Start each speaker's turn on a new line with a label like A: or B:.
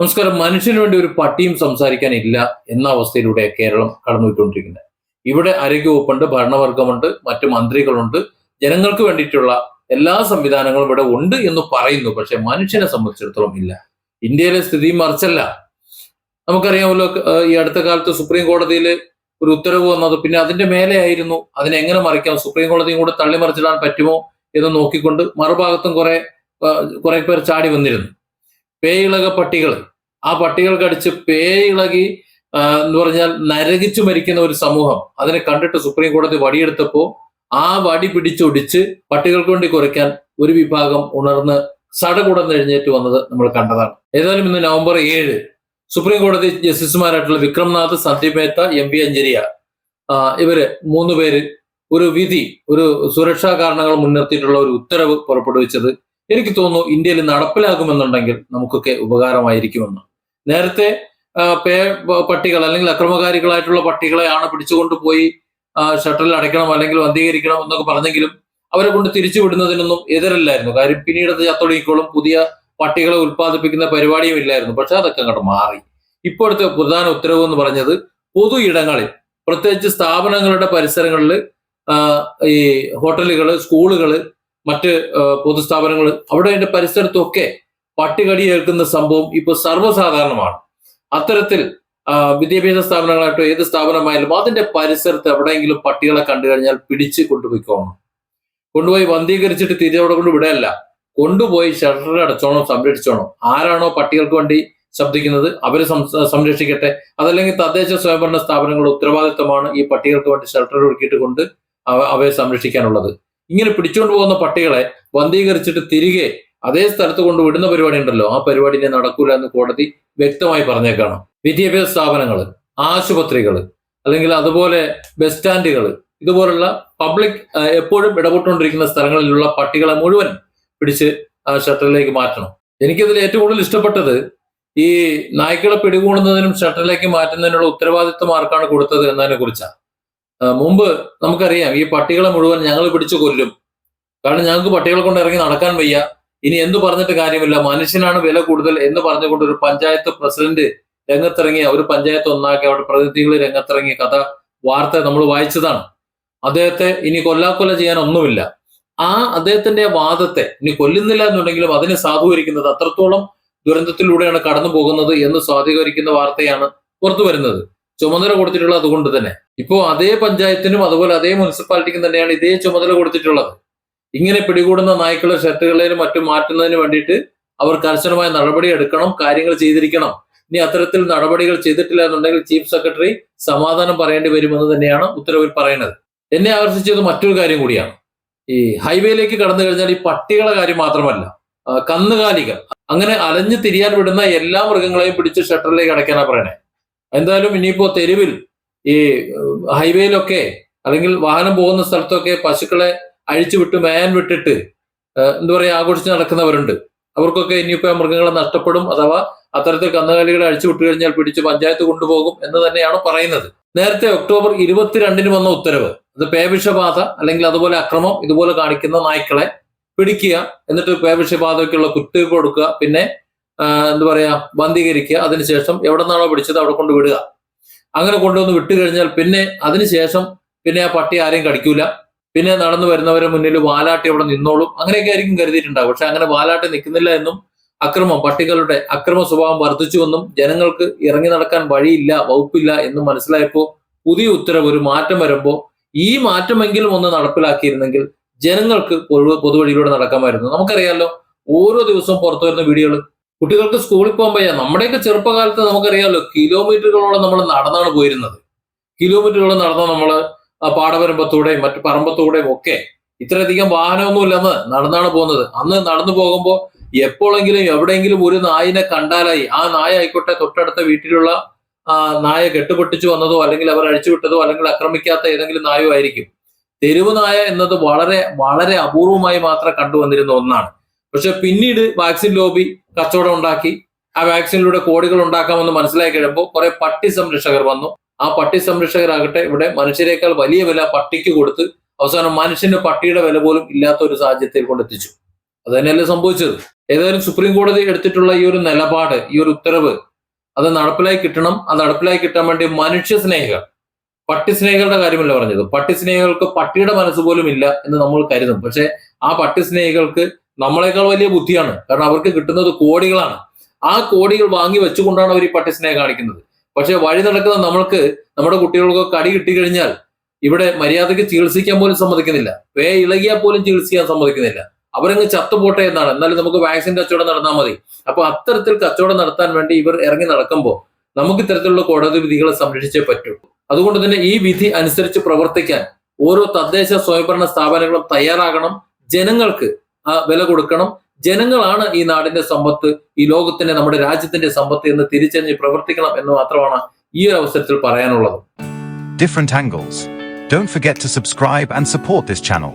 A: നമസ്കാരം. മനുഷ്യന് വേണ്ടി ഒരു പട്ടിയും സംസാരിക്കാനില്ല എന്ന അവസ്ഥയിലൂടെ കേരളം കടന്നുപോയിക്കൊണ്ടിരിക്കുന്നത്. ഇവിടെ ആരോഗ്യവകുപ്പുണ്ട് ഭരണവർഗമുണ്ട് മറ്റ് മന്ത്രികളുണ്ട്. ജനങ്ങൾക്ക് വേണ്ടിയിട്ടുള്ള എല്ലാ സംവിധാനങ്ങളും ഇവിടെ ഉണ്ട് എന്ന് പറയുന്നു. പക്ഷെ മനുഷ്യനെ സംബന്ധിച്ചിടത്തോളം ഇല്ല. ഇന്ത്യയിലെ സ്ഥിതി മറിച്ചല്ല. നമുക്കറിയാമല്ലോ ഈ അടുത്ത കാലത്ത് സുപ്രീം കോടതിയിൽ ഒരു ഉത്തരവ് വന്നത് പിന്നെ അതിന്റെ മേലെ ആയിരുന്നു. അതിനെ എങ്ങനെ മറിക്കാം? സുപ്രീം കോടതിയും കൂടെ തള്ളിമറിച്ചിടാൻ പറ്റുമോ എന്ന് നോക്കിക്കൊണ്ട് മറുഭാഗത്തും കുറെ കുറെ പേർ ചാടി വന്നിരുന്നു. പേയിളക പട്ടികൾ. ആ പട്ടികൾ കടിച്ച് പേയിളകി എന്ന് പറഞ്ഞാൽ നരകിച്ചു മരിക്കുന്ന ഒരു സമൂഹം. അതിനെ കണ്ടിട്ട് സുപ്രീം കോടതി വടിയെടുത്തപ്പോ ആ വടി പിടിച്ചൊടിച്ച് പട്ടികൾക്ക് വേണ്ടി കുറയ്ക്കാൻ ഒരു വിഭാഗം ഉണർന്ന് സടകുടന്ന് എഴുന്നേറ്റ് വന്നത് നമ്മൾ കണ്ടതാണ്. ഏതായാലും ഇന്ന് നവംബർ ഏഴ് സുപ്രീം കോടതി ജസ്റ്റിസുമാരായിട്ടുള്ള വിക്രംനാഥ് സന്ദീപ് മേത്ത എം പി അഞ്ജരിയ ഇവർ മൂന്ന് പേര് ഒരു വിധി ഒരു സുരക്ഷാ കാരണങ്ങൾ മുൻനിർത്തിയിട്ടുള്ള ഒരു ഉത്തരവ് പുറപ്പെടുവിച്ചത് എനിക്ക് തോന്നുന്നു ഇന്ത്യയിൽ നടപ്പിലാകുമെന്നുണ്ടെങ്കിൽ നമുക്കൊക്കെ ഉപകാരമായിരിക്കുമെന്ന്. നേരത്തെ പേ പട്ടികൾ അല്ലെങ്കിൽ അക്രമകാരികളായിട്ടുള്ള പട്ടികളെയാണ് പിടിച്ചുകൊണ്ട് പോയി ഷട്ടറിൽ അടയ്ക്കണം അല്ലെങ്കിൽ വന്ധീകരിക്കണം എന്നൊക്കെ പറഞ്ഞെങ്കിലും അവരെ കൊണ്ട് തിരിച്ചു വിടുന്നതിനൊന്നും എതിരല്ലായിരുന്നു. കാര്യം പിന്നീട് ചത്തൊടുങ്ങിക്കോളും. പുതിയ പട്ടികളെ ഉൽപ്പാദിപ്പിക്കുന്ന പരിപാടിയും ഇല്ലായിരുന്നു. പക്ഷെ അതൊക്കെ അങ്ങോട്ട് മാറി. ഇപ്പോഴത്തെ പ്രധാന ഉത്തരവ് എന്ന് പറഞ്ഞത് പൊതു ഇടങ്ങളിൽ പ്രത്യേകിച്ച് സ്ഥാപനങ്ങളുടെ പരിസരങ്ങളിൽ ഈ ഹോട്ടലുകൾ സ്കൂളുകൾ മറ്റ് പൊതുസ്ഥാപനങ്ങൾ അവിടെ അതിന്റെ പരിസരത്തൊക്കെ പട്ടികടി ഏൽക്കുന്ന സംഭവം ഇപ്പൊ സർവസാധാരണമാണ്. അത്തരത്തിൽ വിദ്യാഭ്യാസ സ്ഥാപനങ്ങളായിട്ടോ ഏത് സ്ഥാപനമായാലും അതിന്റെ പരിസരത്ത് എവിടെയെങ്കിലും പട്ടികളെ കണ്ടു കഴിഞ്ഞാൽ പിടിച്ച് കൊണ്ടുപോയിക്കോണം കൊണ്ടുപോയി വന്ധീകരിച്ചിട്ട് തിരിച്ചവിടെ കൊണ്ട് വിടയല്ല കൊണ്ടുപോയി ഷട്ടർ അടച്ചോണം സംരക്ഷിച്ചോണം. ആരാണോ പട്ടികൾക്ക് വേണ്ടി ശബ്ദിക്കുന്നത് അവരെ സംരക്ഷിക്കട്ടെ. അതല്ലെങ്കിൽ തദ്ദേശ സ്വയംഭരണ സ്ഥാപനങ്ങളുടെ ഉത്തരവാദിത്തമാണ് ഈ പട്ടികൾക്ക് വേണ്ടി ഷെൽട്ടർ ഒരുക്കിയിട്ട് കൊണ്ട് അവ- അവയെ സംരക്ഷിക്കാനുള്ളത്. ഇങ്ങനെ പിടിച്ചുകൊണ്ട് പോകുന്ന പട്ടികളെ വന്ധീകരിച്ചിട്ട് തിരികെ അതേ സ്ഥലത്ത് കൊണ്ട് വിടുന്ന പരിപാടി ഉണ്ടല്ലോ ആ പരിപാടി ഇനി നടക്കൂല എന്ന് കോടതി വ്യക്തമായി പറഞ്ഞേക്കാണ്. വിദ്യാഭ്യാസ സ്ഥാപനങ്ങൾ ആശുപത്രികൾ അല്ലെങ്കിൽ അതുപോലെ ബസ് സ്റ്റാൻഡുകൾ ഇതുപോലുള്ള പബ്ലിക് എപ്പോഴും ഇടപെട്ടുകൊണ്ടിരിക്കുന്ന സ്ഥലങ്ങളിലുള്ള പട്ടികളെ മുഴുവൻ പിടിച്ച് ആ ഷട്ടറിലേക്ക് മാറ്റണം. എനിക്കതിൽ ഏറ്റവും കൂടുതൽ ഇഷ്ടപ്പെട്ടത് ഈ നായ്ക്കളെ പിടികൂടുന്നതിനും ഷട്ടറിലേക്ക് മാറ്റുന്നതിനുള്ള ഉത്തരവാദിത്വം ആർക്കാണ് കൊടുത്തത് എന്നതിനെ കുറിച്ചാണ് മുമ്പ് നമുക്കറിയാം ഈ പട്ടികളെ മുഴുവൻ ഞങ്ങൾ പിടിച്ചു കൊല്ലും. കാരണം ഞങ്ങൾക്ക് പട്ടികളെ കൊണ്ട് ഇറങ്ങി നടക്കാൻ വയ്യ. ഇനി എന്ത് പറഞ്ഞിട്ട് കാര്യമില്ല. മനുഷ്യനാണ് വില കൂടുതൽ എന്ന് പറഞ്ഞുകൊണ്ട് ഒരു പഞ്ചായത്ത് പ്രസിഡന്റ് രംഗത്തിറങ്ങിയ ഒരു പഞ്ചായത്ത് ഒന്നാക്കി അവിടെ പ്രതിനിധികൾ രംഗത്തിറങ്ങിയ കഥ വാർത്ത നമ്മൾ വായിച്ചതാണ്. അദ്ദേഹത്തെ ഇനി കൊല്ലാക്കൊല്ല ചെയ്യാൻ ഒന്നുമില്ല ആ അദ്ദേഹത്തിന്റെ വാദത്തെ ഇനി കൊല്ലുന്നില്ല എന്നുണ്ടെങ്കിലും അതിനെ സാധൂകരിക്കുന്നത് അത്രത്തോളം ദുരന്തത്തിലൂടെയാണ് കടന്നു പോകുന്നത് എന്ന് സ്വാധീകരിക്കുന്ന വാർത്തയാണ് പുറത്തു വരുന്നത് ചുമതല കൊടുത്തിട്ടുള്ളത് അതുകൊണ്ട് തന്നെ. ഇപ്പോ അതേ പഞ്ചായത്തിനും അതുപോലെ അതേ മുനിസിപ്പാലിറ്റിക്കും തന്നെയാണ് ഇതേ ചുമതല കൊടുത്തിട്ടുള്ളത്. ഇങ്ങനെ പിടികൂടുന്ന നായ്ക്കളെ ഷർട്ടുകളിലും മറ്റും മാറ്റുന്നതിന് വേണ്ടിയിട്ട് അവർ കർശനമായ നടപടി എടുക്കണം കാര്യങ്ങൾ ചെയ്തിരിക്കണം. ഇനി അത്തരത്തിൽ നടപടികൾ ചെയ്തിട്ടില്ല എന്നുണ്ടെങ്കിൽ ചീഫ് സെക്രട്ടറി സമാധാനം പറയേണ്ടി വരുമെന്ന് തന്നെയാണ് ഉത്തരവിൽ പറയുന്നത്. എന്നെ ആകർഷിച്ചത് മറ്റൊരു കാര്യം കൂടിയാണ്. ഈ ഹൈവേയിലേക്ക് കടന്നു കഴിഞ്ഞാൽ ഈ പട്ടികളെ കാര്യം മാത്രമല്ല കന്നുകാലികൾ. അങ്ങനെ അലഞ്ഞു തിരിയാൻ വിടുന്ന എല്ലാ മൃഗങ്ങളെയും പിടിച്ച് ഷട്ടറിലേക്ക് അടയ്ക്കാനാണ് പറയണേ. എന്തായാലും ഇനിയിപ്പോ തെരുവിൽ ഈ ഹൈവേയിലൊക്കെ അല്ലെങ്കിൽ വാഹനം പോകുന്ന സ്ഥലത്തൊക്കെ പശുക്കളെ അഴിച്ചു വിട്ട് മേയാൻ വിട്ടിട്ട് എന്താ പറയാ ആഘോഷിച്ച് നടക്കുന്നവരുണ്ട്. അവർക്കൊക്കെ ഇനിയിപ്പോ മൃഗങ്ങളെ നഷ്ടപ്പെടും അഥവാ അത്തരത്തിൽ കന്നുകാലികളെ അഴിച്ചു വിട്ടു കഴിഞ്ഞാൽ പിടിച്ച് പഞ്ചായത്ത് കൊണ്ടുപോകും എന്ന് തന്നെയാണ് പറയുന്നത്. നേരത്തെ ഒക്ടോബർ ഇരുപത്തിരണ്ടിന് വന്ന ഉത്തരവ് അത് പേവിഷബാധ അല്ലെങ്കിൽ അതുപോലെ അക്രമം ഇതുപോലെ കാണിക്കുന്ന നായ്ക്കളെ പിടിക്കുക എന്നിട്ട് പേവിഷബാധയ്ക്കുള്ള കുത്തിവയ്പ് കൊടുക്കുക പിന്നെ എന്താ പറയാ ബന്ധീകരിക്കുക അതിനുശേഷം എവിടെ നിന്നാണോ പിടിച്ചത് അവിടെ കൊണ്ട് വിടുക. അങ്ങനെ കൊണ്ടുവന്ന് വിട്ടു കഴിഞ്ഞാൽ പിന്നെ അതിനുശേഷം പിന്നെ ആ പട്ടി ആരെയും കടിക്കൂല. പിന്നെ നടന്നു വരുന്നവരെ മുന്നിൽ വാലാട്ടി അവിടെ നിന്നോളും. അങ്ങനെയൊക്കെ ആയിരിക്കും കരുതിയിട്ടുണ്ടാവും പക്ഷെ അങ്ങനെ വാലാട്ടി നിൽക്കുന്നില്ല എന്നും അക്രമം പട്ടികളുടെ അക്രമ സ്വഭാവം വർദ്ധിച്ചുവെന്നും ജനങ്ങൾക്ക് ഇറങ്ങി നടക്കാൻ വഴിയില്ല വകുപ്പില്ല എന്നും മനസ്സിലായപ്പോൾ പുതിയ ഉത്തരവ് ഒരു മാറ്റം വരുമ്പോൾ ഈ മാറ്റമെങ്കിലും ഒന്ന് നടപ്പിലാക്കിയിരുന്നെങ്കിൽ ജനങ്ങൾക്ക് പൊതുവഴിയിലൂടെ നടക്കാമായിരുന്നു. നമുക്കറിയാലോ ഓരോ ദിവസവും പുറത്തു വരുന്ന വീഡിയോകൾ കുട്ടികൾക്ക് സ്കൂളിൽ പോകാൻ വയ്യ. നമ്മുടെയൊക്കെ ചെറുപ്പകാലത്ത് നമുക്കറിയാമല്ലോ കിലോമീറ്ററുകളോളം നമ്മൾ നടന്നാണ് പോയിരുന്നത്. കിലോമീറ്ററുകളോളം നടന്ന നമ്മൾ പാടവരമ്പത്തൂടെയും മറ്റു പറമ്പത്തൂടെയും ഒക്കെ ഇത്രയധികം വാഹനമൊന്നും ഇല്ലെന്ന് നടന്നാണ് പോകുന്നത്. അന്ന് നടന്നു പോകുമ്പോൾ എപ്പോഴെങ്കിലും എവിടെയെങ്കിലും ഒരു നായിനെ കണ്ടാലായി. ആ നായ ആയിക്കോട്ടെ തൊട്ടടുത്ത വീട്ടിലുള്ള നായ കെട്ടുപൊട്ടിച്ചു വന്നതോ അല്ലെങ്കിൽ അവർ അഴിച്ചുവിട്ടതോ അല്ലെങ്കിൽ ആക്രമിക്കാത്ത ഏതെങ്കിലും നായോ ആയിരിക്കും. തെരുവ് നായ എന്നത് വളരെ വളരെ അപൂർവമായി മാത്രം കണ്ടുവന്നിരുന്ന ഒന്നാണ്. പക്ഷെ പിന്നീട് വാക്സിൻ ലോബി കച്ചവടം ഉണ്ടാക്കി ആ വാക്സിനിലൂടെ കോടികൾ ഉണ്ടാക്കാമെന്ന് മനസ്സിലാക്കി കഴിയുമ്പോൾ കുറെ പട്ടി സംരക്ഷകർ വന്നു. ആ പട്ടി സംരക്ഷകരാകട്ടെ ഇവിടെ മനുഷ്യരെക്കാൾ വലിയ വില പട്ടിക്ക് കൊടുത്ത് അവസാനം മനുഷ്യന് പട്ടിയുടെ വില പോലും ഇല്ലാത്ത ഒരു സാഹചര്യത്തിൽ കൊണ്ടെത്തിച്ചു അത് തന്നെയല്ലേ സംഭവിച്ചത്? ഏതായാലും സുപ്രീം കോടതി എടുത്തിട്ടുള്ള ഈ ഒരു നിലപാട് ഈ ഒരു ഉത്തരവ് അത് നടപ്പിലായി കിട്ടണം. അത് നടപ്പിലായി കിട്ടാൻ വേണ്ടി മനുഷ്യ സ്നേഹികൾ പട്ടി സ്നേഹികളുടെ കാര്യമല്ല പറഞ്ഞത്. പട്ടി സ്നേഹികൾക്ക് പട്ടിയുടെ മനസ്സ് പോലും ഇല്ല എന്ന് നമ്മൾ കരുതും. പക്ഷെ ആ പട്ടി സ്നേഹികൾക്ക് നമ്മളെക്കാൾ വലിയ ബുദ്ധിയാണ്. കാരണം അവർക്ക് കിട്ടുന്നത് കോടികളാണ്. ആ കോടികൾ വാങ്ങി വെച്ചുകൊണ്ടാണ് അവർ ഈ പട്ടിസിനെ കാണിക്കുന്നത്. പക്ഷെ വഴി നടക്കുന്ന നമ്മൾക്ക് നമ്മുടെ കുട്ടികൾക്ക് കടി കിട്ടിക്കഴിഞ്ഞാൽ ഇവിടെ മര്യാദയ്ക്ക് ചികിത്സിക്കാൻ പോലും സമ്മതിക്കുന്നില്ല. വേ ഇളകിയാൽ പോലും ചികിത്സിക്കാൻ സമ്മതിക്കുന്നില്ല. അവരങ്ങ് ചത്തുപോട്ടെ എന്നാണ്. എന്നാലും നമുക്ക് വാക്സിൻ കച്ചവടം നടന്നാൽ മതി. അപ്പൊ അത്തരത്തിൽ കച്ചവടം നടത്താൻ വേണ്ടി ഇവർ ഇറങ്ങി നടക്കുമ്പോൾ നമുക്ക് ഇത്തരത്തിലുള്ള കോടതി വിധികളെ സംരക്ഷിച്ചേ പറ്റൂ. അതുകൊണ്ട് തന്നെ ഈ വിധി അനുസരിച്ച് പ്രവർത്തിക്കാൻ ഓരോ തദ്ദേശ സ്വയംഭരണ സ്ഥാപനങ്ങളും തയ്യാറാകണം. ജനങ്ങൾക്ക് വില കൊടുക്കണം ജനങ്ങളാണ് ഈ നാടിന്റെ സമ്പത്ത് ഈ ലോകത്തിന്റെ നമ്മുടെ രാജ്യത്തിന്റെ സമ്പത്ത് എന്ന് തിരിച്ചറിഞ്ഞ് പ്രവർത്തിക്കണം എന്ന് മാത്രമാണ് ഈ ഒരു അവസരത്തിൽ പറയാനുള്ളത്
B: different angles. Don't forget to subscribe and support this channel.